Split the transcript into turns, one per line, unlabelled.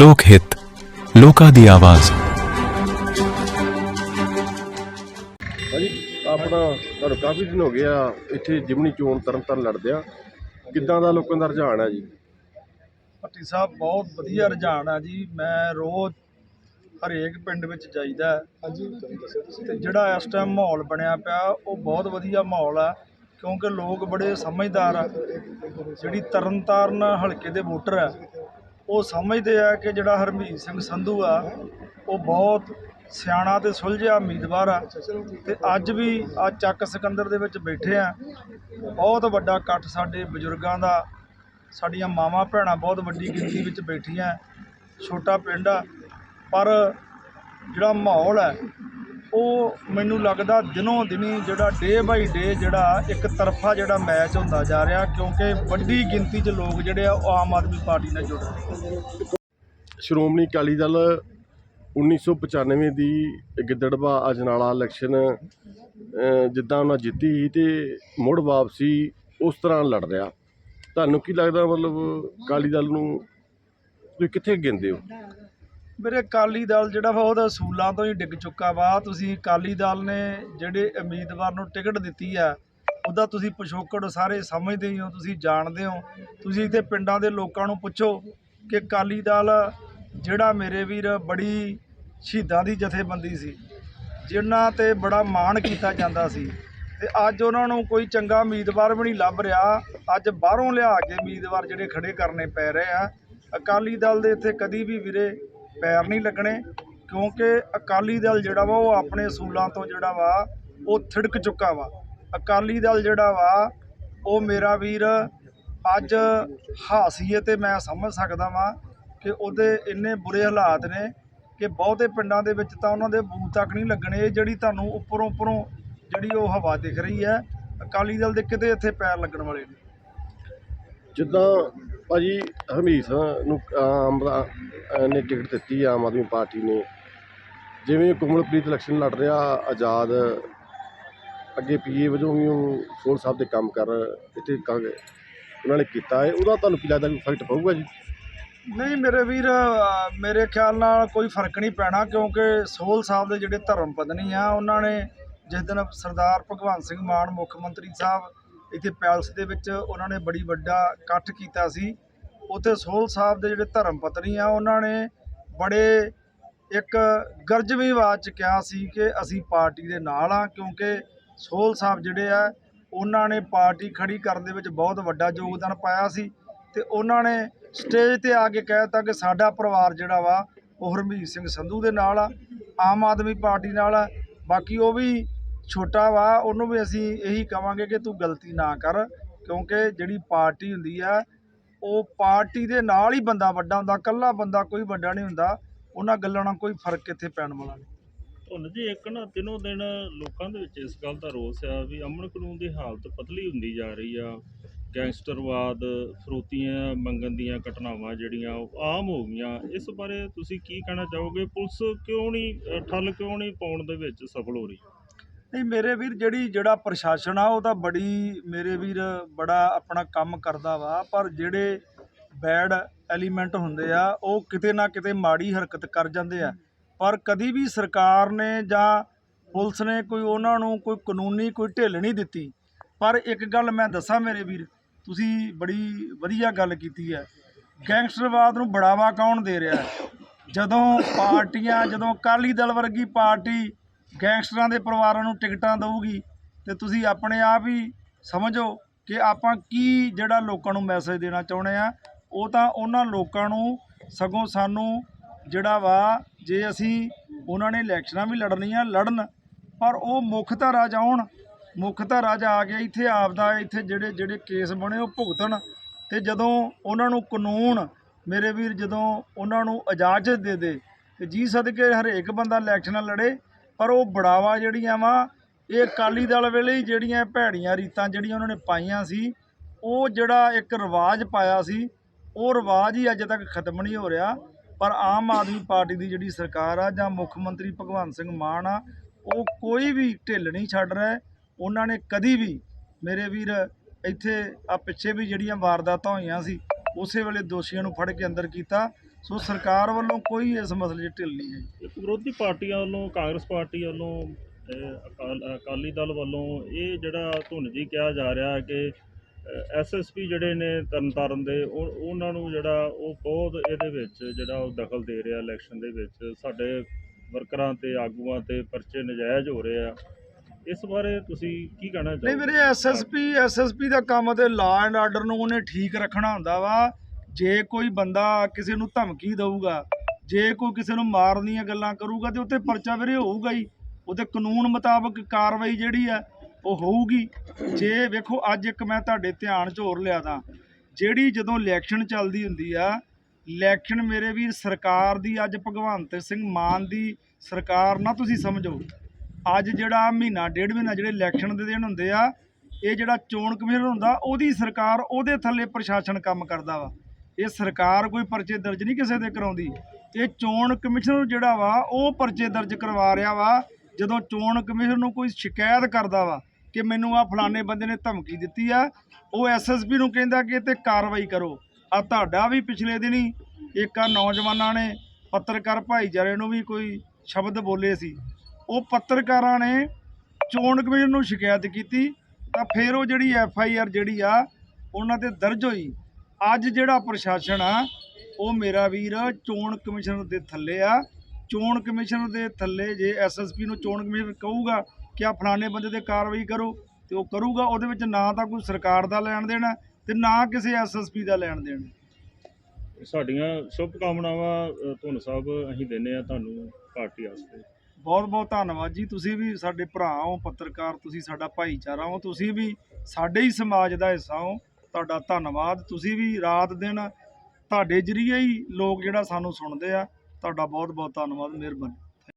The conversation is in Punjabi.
ਲੋਕ ਹਿੱਤ ਲੋਕਾਂ ਦੀ ਆਵਾਜ਼।
ਭਾਜੀ ਆਪਣਾ ਤੁਹਾਨੂੰ ਕਾਫੀ ਦਿਨ ਹੋ ਗਿਆ ਇੱਥੇ ਜਿਮਨੀ ਚੋਣ ਤਰਨ ਤਾਰਨ ਲੜਦੇ ਆ। ਕਿੱਦਾਂ ਦਾ ਲੋਕਾਂ ਦਾ ਰੁਝਾਨ ਹੈ ਜੀ?
ਭੱਟੀ ਸਾਹਿਬ ਬਹੁਤ ਵਧੀਆ ਰੁਝਾਨ ਆ ਜੀ। ਮੈਂ ਰੋਜ਼ ਹਰੇਕ ਪਿੰਡ ਵਿੱਚ ਜਾਈਦਾ। ਹਾਂਜੀ ਤੇ ਜਿਹੜਾ ਇਸ ਟਾਈਮ ਮਾਹੌਲ ਬਣਿਆ ਪਿਆ ਉਹ ਬਹੁਤ ਵਧੀਆ ਮਾਹੌਲ ਆ ਕਿਉਂਕਿ ਲੋਕ ਬੜੇ ਸਮਝਦਾਰ ਆ। ਜਿਹੜੀ ਤਰਨਤਾਰਨ ਹਲਕੇ ਦੇ ਵੋਟਰ ਆ ਉਹ ਸਮਝਦੇ ਆ ਕਿ ਜਿਹੜਾ ਹਰਮੀਤ ਸਿੰਘ ਸੰਧੂ ਆ, ਉਹ ਬਹੁਤ ਸਿਆਣਾ ਤੇ ਸੁਲਝਿਆ ਉਮੀਦਵਾਰ ਆ ਤੇ ਅੱਜ ਵੀ ਆ ਚੱਕ ਸਿਕੰਦਰ ਦੇ ਵਿੱਚ ਬੈਠੇ ਆ। ਬਹੁਤ ਵੱਡਾ ਇਕੱਠ ਸਾਡੇ ਬਜ਼ੁਰਗਾਂ ਦਾ, ਸਾਡੀਆਂ ਮਾਵਾਂ ਭੈਣਾਂ ਬਹੁਤ ਵੱਡੀ ਗਿਣਤੀ ਵਿੱਚ ਬੈਠੀਆਂ, ਛੋਟਾ ਪਿੰਡ ਆ, ਪਰ ਜਿਹੜਾ ਮਾਹੌਲ ਹੈ ਉਹ ਮੈਨੂੰ ਲੱਗਦਾ ਦਿਨੋਂ ਦਿਨੀ ਜਿਹੜਾ ਡੇ ਬਾਈ ਡੇ ਜਿਹੜਾ ਇੱਕ ਤਰਫਾ ਜਿਹੜਾ ਮੈਚ ਹੁੰਦਾ ਜਾ ਰਿਹਾ, ਕਿਉਂਕਿ ਵੱਡੀ ਗਿਣਤੀ 'ਚ ਲੋਕ ਜਿਹੜੇ ਆ, ਉਹ ਆਮ ਆਦਮੀ ਪਾਰਟੀ ਨਾਲ ਜੁੜ ਰਹੇ
ਸ਼੍ਰੋਮਣੀ ਅਕਾਲੀ ਦਲ 1995 ਦੀ ਗਿੱਦੜਵਾ ਅਜਨਾਲਾ ਇਲੈਕਸ਼ਨ ਜਿੱਦਾਂ ਉਹਨਾਂ ਜਿੱਤੀ ਸੀ ਤੇ ਮੁੜ ਵਾਪਸੀ ਉਸ ਤਰ੍ਹਾਂ ਲੜ ਰਿਹਾ। ਤੁਹਾਨੂੰ ਕੀ ਲੱਗਦਾ ਮਤਲਬ ਅਕਾਲੀ ਦਲ ਨੂੰ ਤੁਸੀਂ ਕਿੱਥੇ ਗਿੰਦੇ ਹੋ?
ਮੇਰੇ ਅਕਾਲੀ ਦਲ ਜਿਹੜਾ ਵਾ, ਉਹਦਾ ਅਸੂਲਾਂ ਤੋਂ ਹੀ ਡਿੱਗ ਚੁੱਕਾ ਵਾ। ਤੁਸੀਂ ਅਕਾਲੀ ਦਲ ਨੇ ਜਿਹੜੇ ਉਮੀਦਵਾਰ ਨੂੰ ਟਿਕਟ ਦਿੱਤੀ ਆ, ਉਹਦਾ ਤੁਸੀਂ ਪਿਛੋਕੜ ਸਾਰੇ ਸਮਝਦੇ ਹੀ ਹੋ, ਤੁਸੀਂ ਜਾਣਦੇ ਹੋ। ਤੁਸੀਂ ਇੱਥੇ ਪਿੰਡਾਂ ਦੇ ਲੋਕਾਂ ਨੂੰ ਪੁੱਛੋ ਕਿ ਅਕਾਲੀ ਦਲ ਜਿਹੜਾ ਮੇਰੇ ਵੀਰ ਬੜੀ ਸ਼ਹੀਦਾਂ ਦੀ ਜਥੇਬੰਦੀ ਸੀ, ਜਿਨ੍ਹਾਂ ਤੇ ਬੜਾ ਮਾਣ ਕੀਤਾ ਜਾਂਦਾ ਸੀ। ਤੇ ਅੱਜ ਉਹਨਾਂ ਨੂੰ ਕੋਈ ਚੰਗਾ ਉਮੀਦਵਾਰ ਵੀ ਨਹੀਂ ਲੱਭ ਰਿਹਾ। ਅੱਜ ਬਾਹਰੋਂ ਲਿਆ ਕੇ ਉਮੀਦਵਾਰ ਜਿਹੜੇ ਖੜੇ ਕਰਨੇ ਪੈ ਰਹੇ ਆ। ਅਕਾਲੀ ਦਲ ਦੇ ਇੱਥੇ ਕਦੀ ਵੀ ਵੀਰੇ ਪੈਰ ਨਹੀਂ ਲੱਗਣੇ, ਕਿਉਂਕਿ ਅਕਾਲੀ ਦਲ ਜਿਹੜਾ ਵਾ, ਉਹ ਆਪਣੇ ਅਸੂਲਾਂ ਤੋਂ ਜਿਹੜਾ ਵਾ, ਉਹ ਥਿੜਕ ਚੁੱਕਾ ਵਾ। ਅਕਾਲੀ ਦਲ ਜਿਹੜਾ ਵਾ, ਉਹ ਮੇਰਾ ਵੀਰ, ਅੱਜ ਹਾਸੀਏ ਤੇ ਮੈਂ ਸਮਝ ਸਕਦਾ ਵਾਂ ਕਿ ਉਹਦੇ ਇੰਨੇ ਬੁਰੇ ਹਾਲਾਤ ਨੇ ਕਿ ਬਹੁਤੇ ਪਿੰਡਾਂ ਦੇ ਵਿੱਚ ਤਾਂ ਉਹਨਾਂ ਦੇ ਬੂਥ ਤੱਕ ਨਹੀਂ ਲੱਗਣੇ। ਇਹ ਜਿਹੜੀ ਤੁਹਾਨੂੰ ਉੱਪਰੋਂ ਉੱਪਰੋਂ ਜਿਹੜੀ ਉਹ ਹਵਾ ਦਿਖ ਰਹੀ ਹੈ, ਅਕਾਲੀ ਦਲ ਦੇ ਕਿਤੇ ਇੱਥੇ ਪੈਰ ਲੱਗਣ ਵਾਲੇ ਨੇ।
ਜਿੱਦਾਂ ਭਾਜੀ ਹਰਮੀਤ ਨੂੰ, ਆਮ ਨੇ ਟਿਕਟ ਦਿੱਤੀ, ਆਮ ਆਦਮੀ ਪਾਰਟੀ ਨੇ। ਜਿਵੇਂ ਕੋਮਲਪ੍ਰੀਤ ਇਲੈਕਸ਼ਨ ਲੜ ਰਿਹਾ, ਆਜ਼ਾਦ, ਅੱਗੇ ਪੀਏ ਵਜੋਂ ਵੀ ਉਹ ਸੋਲ ਸਾਹਿਬ ਦੇ ਕੰਮ ਕਰ, ਇੱਥੇ ਕਾਂਗ ਉਹਨਾਂ ਨੇ ਕੀਤਾ ਹੈ। ਉਹਦਾ ਤੁਹਾਨੂੰ ਕੀ ਲੱਗਦਾ ਕੋਈ ਇਫੈਕਟ ਪਊਗਾ ਜੀ?
ਨਹੀਂ, ਮੇਰੇ ਵੀਰ, ਮੇਰੇ ਖਿਆਲ ਨਾਲ ਕੋਈ ਫ਼ਰਕ ਨਹੀਂ ਪੈਣਾ, ਕਿਉਂਕਿ ਸੋਹਲ ਸਾਹਿਬ ਦੇ ਜਿਹੜੇ ਧਰਮ ਪਤਨੀ ਆ, ਉਹਨਾਂ ਨੇ ਜਿਸ ਦਿਨ ਸਰਦਾਰ ਭਗਵੰਤ ਸਿੰਘ ਮਾਨ ਮੁੱਖ ਮੰਤਰੀ ਸਾਹਿਬ ਇੱਥੇ ਪੈਲਸ ਦੇ ਵਿੱਚ ਉਹਨਾਂ ਨੇ ਬੜੀ ਵੱਡਾ ਇਕੱਠ ਕੀਤਾ ਸੀ। ਉੱਥੇ ਸੋਹਲ ਸਾਹਿਬ ਦੇ ਜਿਹੜੇ ਧਰਮ ਪਤਨੀ ਆ, ਉਹਨਾਂ ਨੇ ਬੜੇ ਇੱਕ ਗਰਜਵੀਂ ਆਵਾਜ਼ 'ਚ ਕਿਹਾ ਸੀ ਕਿ ਅਸੀਂ ਪਾਰਟੀ ਦੇ ਨਾਲ ਆ ਕਿਉਂਕਿ ਸੋਹਲ ਸਾਹਿਬ ਜਿਹੜੇ ਆ, ਉਹਨਾਂ ਨੇ ਪਾਰਟੀ ਖੜੀ ਕਰਨ ਦੇ ਵਿੱਚ ਬਹੁਤ ਵੱਡਾ ਯੋਗਦਾਨ ਪਾਇਆ ਸੀ ਤੇ ਉਹਨਾਂ ਨੇ ਸਟੇਜ ਤੇ ਆ ਕੇ ਕਹਿ ਦਿੱਤਾ ਕਿ ਸਾਡਾ ਪਰਿਵਾਰ ਜਿਹੜਾ ਵਾ, ਉਹ ਹਰਮੀਤ ਸਿੰਘ ਸੰਧੂ ਦੇ ਨਾਲ ਆ, ਆਮ ਆਦਮੀ ਪਾਰਟੀ ਨਾਲ ਆ। ਬਾਕੀ ਉਹ ਵੀ ਛੋਟਾ ਵਾ, ਉਹਨੂੰ ਵੀ ਅਸੀਂ ਇਹੀ ਕਵਾਂਗੇ ਕਿ ਤੂੰ ਗਲਤੀ ਨਾ ਕਰ, ਕਿਉਂਕਿ ਜਿਹੜੀ ਪਾਰਟੀ ਹੁੰਦੀ ਆ, ਉਹ ਪਾਰਟੀ ਦੇ ਨਾਲ ਹੀ ਬੰਦਾ ਵੱਡਾ ਹੁੰਦਾ, ਇਕੱਲਾ ਬੰਦਾ ਕੋਈ ਵੱਡਾ ਨਹੀਂ ਹੁੰਦਾ, ਉਹਨਾਂ ਗੱਲਾਂ ਨਾਲ ਕੋਈ ਫ਼ਰਕ ਇੱਥੇ ਪੈਣ ਵਾਲਾ ਨਹੀਂ।
ਧੁੰਨ ਜੀ, ਇੱਕ ਨਾ ਦਿਨੋਂ ਦਿਨ ਲੋਕਾਂ ਦੇ ਵਿੱਚ ਇਸ ਗੱਲ ਦਾ ਰੋਸ ਆ ਵੀ ਅਮਨ ਕਾਨੂੰਨ ਦੀ ਹਾਲਤ ਪਤਲੀ ਹੁੰਦੀ ਜਾ ਰਹੀ ਆ। ਗੈਂਗਸਟਰਵਾਦ, ਫਰੋਤੀਆਂ ਮੰਗਣ ਦੀਆਂ ਘਟਨਾਵਾਂ ਜਿਹੜੀਆਂ ਉਹ ਆਮ ਹੋ ਗਈਆਂ, ਇਸ ਬਾਰੇ ਤੁਸੀਂ ਕੀ ਕਹਿਣਾ ਚਾਹੋਗੇ? ਪੁਲਿਸ ਕਿਉਂ ਨਹੀਂ ਠੱਲ ਕਿਉਂ ਨਹੀਂ ਪਾਉਣ ਦੇ ਵਿੱਚ ਸਫਲ ਹੋ ਰਹੀ?
ਨਹੀਂ, ਮੇਰੇ ਵੀਰ, ਜਿਹੜੀ, ਜਿਹੜਾ ਪ੍ਰਸ਼ਾਸਨ ਆ, ਉਹ ਤਾਂ ਬੜੀ, ਮੇਰੇ ਵੀਰ, ਬੜਾ ਆਪਣਾ ਕੰਮ ਕਰਦਾ ਵਾ, ਪਰ ਜਿਹੜੇ ਬੈਡ ਐਲੀਮੈਂਟ ਹੁੰਦੇ ਆ, ਉਹ ਕਿਤੇ ਨਾ ਕਿਤੇ ਮਾੜੀ ਹਰਕਤ ਕਰ ਜਾਂਦੇ ਆ। ਪਰ ਕਦੀ ਵੀ ਸਰਕਾਰ ਨੇ ਜਾਂ ਪੁਲਿਸ ਨੇ ਕੋਈ ਉਹਨਾਂ ਨੂੰ ਕੋਈ ਕਾਨੂੰਨੀ ਕੋਈ ਢਿੱਲ ਨਹੀਂ ਦਿੱਤੀ। ਪਰ ਇੱਕ ਗੱਲ ਮੈਂ ਦੱਸਾਂ ਮੇਰੇ ਵੀਰ, ਤੁਸੀਂ ਬੜੀ ਵਧੀਆ ਗੱਲ ਕੀਤੀ ਹੈ ਗੈਂਗਸਟਰਵਾਦ ਨੂੰ ਬੜਾਵਾ ਕੌਣ ਦੇ ਰਿਹਾ? ਜਦੋਂ ਪਾਰਟੀਆਂ, ਜਦੋਂ ਅਕਾਲੀ ਦਲ ਵਰਗੀ ਪਾਰਟੀ ਗੈਂਗਸਟਰਾਂ ਦੇ ਪਰਿਵਾਰਾਂ ਨੂੰ ਟਿਕਟਾਂ ਦਊਗੀ ਤੇ ਤੁਸੀਂ ਆਪਣੇ ਆਪ ਹੀ ਸਮਝੋ ਕਿ ਆਪਾਂ ਕੀ ਜਿਹੜਾ ਲੋਕਾਂ ਨੂੰ ਮੈਸੇਜ ਦੇਣਾ ਚਾਹੁੰਦੇ ਆ ਉਹ ਤਾਂ ਉਹਨਾਂ ਲੋਕਾਂ ਨੂੰ ਸਗੋਂ ਸਾਨੂੰ ਜਿਹੜਾ ਵਾ, ਜੇ ਅਸੀਂ ਉਹਨਾਂ ਨੇ ਇਲੈਕਸ਼ਨਾਂ ਵੀ ਲੜਨੀਆਂ ਲੜਨ, ਪਰ ਉਹ ਮੁੱਖ ਧਾਰਾ 'ਚ ਮੁੱਖ ਧਾਰਾ 'ਚ ਆ ਕੇ ਇੱਥੇ ਆਪਦਾ ਇੱਥੇ ਜਿਹੜੇ ਜਿਹੜੇ ਕੇਸ ਬਣੇ ਉਹ ਭੁਗਤਣ ਤੇ ਜਦੋਂ ਉਹਨਾਂ ਨੂੰ ਕਾਨੂੰਨ ਮੇਰੇ ਵੀਰ ਜਦੋਂ ਉਹਨਾਂ ਨੂੰ ਇਜਾਜ਼ਤ ਦੇ ਦੇ ਤੇ ਜੀ ਸਦਕੇ ਹਰੇਕ ਬੰਦਾ ਇਲੈਕਸ਼ਨਾਂ ਲੜੇ ਪਰ ਉਹ ਬੜਾਵਾ ਜਿਹੜੀਆਂ ਵਾ, ਇਹ ਅਕਾਲੀ ਦਲ ਵੇਲੇ ਹੀ ਜਿਹੜੀਆਂ ਭੈੜੀਆਂ ਰੀਤਾਂ ਜਿਹੜੀਆਂ ਉਹਨਾਂ ਨੇ ਪਾਈਆਂ ਸੀ, ਉਹ ਜਿਹੜਾ ਇੱਕ ਰਿਵਾਜ ਪਾਇਆ ਸੀ, ਉਹ ਰਿਵਾਜ ਹੀ ਅੱਜ ਤੱਕ ਖਤਮ ਨਹੀਂ ਹੋ ਰਿਹਾ। ਪਰ ਆਮ ਆਦਮੀ ਪਾਰਟੀ ਦੀ ਜਿਹੜੀ ਸਰਕਾਰ ਆ ਜਾਂ ਮੁੱਖ ਮੰਤਰੀ ਭਗਵੰਤ ਸਿੰਘ ਮਾਨ ਆ, ਉਹ ਕੋਈ ਵੀ ਢਿੱਲ ਨਹੀਂ ਛੱਡ ਰਿਹਾ। ਉਹਨਾਂ ਨੇ ਕਦੀ ਵੀ ਮੇਰੇ ਵੀਰ, ਇੱਥੇ ਆ ਪਿੱਛੇ ਵੀ ਜਿਹੜੀਆਂ ਵਾਰਦਾਤਾਂ ਹੋਈਆਂ ਸੀ, ਉਸੇ ਵੇਲੇ ਦੋਸ਼ੀਆਂ ਨੂੰ ਫੜ ਕੇ ਅੰਦਰ ਕੀਤਾ। ਸੋ ਸਰਕਾਰ ਵੱਲੋਂ ਕੋਈ ਇਸ ਮਸਲੇ 'ਚ ਢਿੱਲ ਨਹੀਂ ਹੈ
ਇੱਕ ਵਿਰੋਧੀ ਪਾਰਟੀਆਂ ਵੱਲੋਂ ਕਾਂਗਰਸ ਪਾਰਟੀ ਵੱਲੋਂ ਅਕਾਲ ਅਕਾਲੀ ਦਲ ਵੱਲੋਂ ਇਹ ਜਿਹੜਾ ਧੁਨ ਜੀ ਕਿਹਾ ਜਾ ਰਿਹਾ ਹੈ ਕਿ ਐਸਐਸਪੀ ਜਿਹੜੇ ਨੇ ਤਰਨਤਾਰਨ ਦੇ ਉਹ ਉਹਨਾਂ ਨੂੰ ਜਿਹੜਾ ਉਹ ਬਹੁਤ ਇਹਦੇ ਵਿੱਚ ਜਿਹੜਾ ਉਹ ਦਖਲ ਦੇ ਰਿਹਾ ਇਲੈਕਸ਼ਨ ਦੇ ਵਿੱਚ। ਸਾਡੇ ਵਰਕਰਾਂ ਤੇ ਆਗੂਆਂ ਤੇ ਪਰਚੇ ਨਜਾਇਜ਼ ਹੋ ਰਹੇ ਆ। ਇਸ ਬਾਰੇ ਤੁਸੀਂ ਕੀ ਕਹਿਣਾ
ਨਹੀਂ
ਚਾਹੋਗੇ?
ਵੀਰੇ ਐਸਐਸਪੀ ਐਸਐਸਪੀ ਦਾ ਕੰਮ ਤੇ ਲਾ ਐਂਡ ਆਰਡਰ ਨੂੰ ਉਹਨੇ ਠੀਕ ਰੱਖਣਾ ਹੁੰਦਾ ਵਾ। ਜੇ ਕੋਈ ਬੰਦਾ ਕਿਸੇ ਨੂੰ ਧਮਕੀ ਦੇਊਗਾ, ਜੇ ਕੋਈ ਕਿਸੇ ਨੂੰ ਮਾਰਨ ਦੀਆਂ ਗੱਲਾਂ ਕਰੂਗਾ ਤੇ ਉੱਤੇ ਪਰਚਾ ਵੀਰੇ ਹੋਊਗਾ ਹੀ। ਉਹਦੇ ਕਾਨੂੰਨ ਮੁਤਾਬਕ ਕਾਰਵਾਈ ਜਿਹੜੀ ਆ, ਉਹ ਹੋਊਗੀ। ਜੇ ਵੇਖੋ, ਅੱਜ ਇੱਕ ਮੈਂ ਤੁਹਾਡੇ ਧਿਆਨ 'ਚ ਹੋਰ ਲਿਆਦਾ ਜਿਹੜੀ ਜਦੋਂ ਇਲੈਕਸ਼ਨ ਚੱਲਦੀ ਹੁੰਦੀ ਆ ਇਲੈਕਸ਼ਨ ਮੇਰੇ ਵੀਰ ਸਰਕਾਰ ਦੀ, ਅੱਜ ਭਗਵੰਤ ਸਿੰਘ ਮਾਨ ਦੀ ਸਰਕਾਰ, ਨਾ ਤੁਸੀਂ ਸਮਝੋ। ਅੱਜ ਜਿਹੜਾ ਮਹੀਨਾ, ਡੇਢ ਮਹੀਨਾ ਜਿਹੜੇ ਇਲੈਕਸ਼ਨ ਦੇ ਦਿਨ ਹੁੰਦੇ ਆ, ਇਹ ਜਿਹੜਾ ਚੋਣ ਕਮਿਸ਼ਨ ਹੁੰਦਾ, ਉਹਦੀ ਸਰਕਾਰ ਉਹਦੇ ਥੱਲੇ ਪ੍ਰਸ਼ਾਸਨ ਕੰਮ ਕਰਦਾ ਵਾ। ਇਹ ਸਰਕਾਰ ਕੋਈ ਪਰਚੇ ਦਰਜ ਨਹੀਂ ਕਿਸੇ ਦੇ ਕਰਾਉਂਦੀ। ਇਹ ਚੋਣ ਕਮਿਸ਼ਨ ਜਿਹੜਾ ਵਾ, ਉਹ ਪਰਚੇ ਦਰਜ ਕਰਵਾ ਰਿਹਾ ਵਾ, ਜਦੋਂ ਚੋਣ ਕਮਿਸ਼ਨ ਨੂੰ ਕੋਈ ਸ਼ਿਕਾਇਤ ਕਰਦਾ ਵਾ ਕਿ ਮੈਨੂੰ ਆ ਫਲਾਣੇ ਬੰਦੇ ਨੇ ਧਮਕੀ ਦਿੱਤੀ ਆ, ਉਹ ਐਸਐਸਪੀ ਨੂੰ ਕਹਿੰਦਾ ਕਿ ਤੇ ਕਾਰਵਾਈ ਕਰੋ। ਆ ਤੁਹਾਡਾ ਵੀ ਪਿਛਲੇ ਦਿਨੀ ਇੱਕ ਆ ਨੌਜਵਾਨਾਂ ਨੇ ਪੱਤਰਕਾਰ ਭਾਈਚਾਰੇ ਨੂੰ ਵੀ ਕੋਈ ਸ਼ਬਦ ਬੋਲੇ ਸੀ। ਉਹ ਪੱਤਰਕਾਰਾਂ ਨੇ ਚੋਣ ਕਮਿਸ਼ਨ ਨੂੰ ਸ਼ਿਕਾਇਤ ਕੀਤੀ, ਤਾਂ ਫਿਰ ਉਹ ਜਿਹੜੀ ਐਫ ਆਈ ਆਰ ਜਿਹੜੀ ਆ, ਉਹਨਾਂ ਤੇ ਦਰਜ ਹੋਈ। ਅੱਜ ਜਿਹੜਾ ਪ੍ਰਸ਼ਾਸਨ ਆ ਉਹ ਮੇਰਾ ਵੀਰ ਚੋਣ ਕਮਿਸ਼ਨ ਦੇ ਥੱਲੇ ਆ। ਚੋਣ ਕਮਿਸ਼ਨ ਦੇ ਥੱਲੇ ਜੇ ਐਸਐਸਪੀ ਨੂੰ ਚੋਣ ਕਮਿਸ਼ਨ ਕਹੂਗਾ ਕਿ ਆ ਫਲਾਣੇ ਬੰਦੇ ਤੇ ਕਾਰਵਾਈ ਕਰੋ ਤੇ ਉਹ ਕਰੂਗਾ ਉਹਦੇ ਵਿੱਚ ਨਾ ਤਾਂ ਕੋਈ ਸਰਕਾਰ ਦਾ ਲੈਣ ਦੇਣਾ ਤੇ ਨਾ ਕਿਸੇ ਐਸਐਸਪੀ ਦਾ ਲੈਣ ਦੇਣ।
ਸਾਡੀਆਂ ਸ਼ੁਭ ਕਾਮਨਾਵਾਂ ਧੁਨ ਸਾਹਿਬ ਅਸੀਂ ਦਿੰਦੇ ਆ ਤੁਹਾਨੂੰ ਪਾਰਟੀ ਵਾਸਤੇ।
ਬਹੁਤ ਬਹੁਤ ਧੰਨਵਾਦ ਜੀ। ਤੁਸੀਂ ਵੀ ਸਾਡੇ ਭਰਾ ਹੋ ਪੱਤਰਕਾਰ ਤੁਸੀਂ ਸਾਡਾ ਭਾਈਚਾਰਾ ਹੋ ਤੁਸੀਂ ਵੀ ਸਾਡੇ ਹੀ ਸਮਾਜ ਦਾ ਹਿੱਸਾ ਹੋ। ਤੁਹਾਡਾ ਧੰਨਵਾਦ। ਤੁਸੀਂ ਵੀ ਰਾਤ ਦਿਨ ਤੁਹਾਡੇ ਜਰੀਏ ਹੀ ਲੋਕ ਜਿਹੜਾ ਸਾਨੂੰ ਸੁਣਦੇ ਆ, ਤੁਹਾਡਾ ਬਹੁਤ ਬਹੁਤ ਧੰਨਵਾਦ, ਮਿਹਰਬਾਨੀ।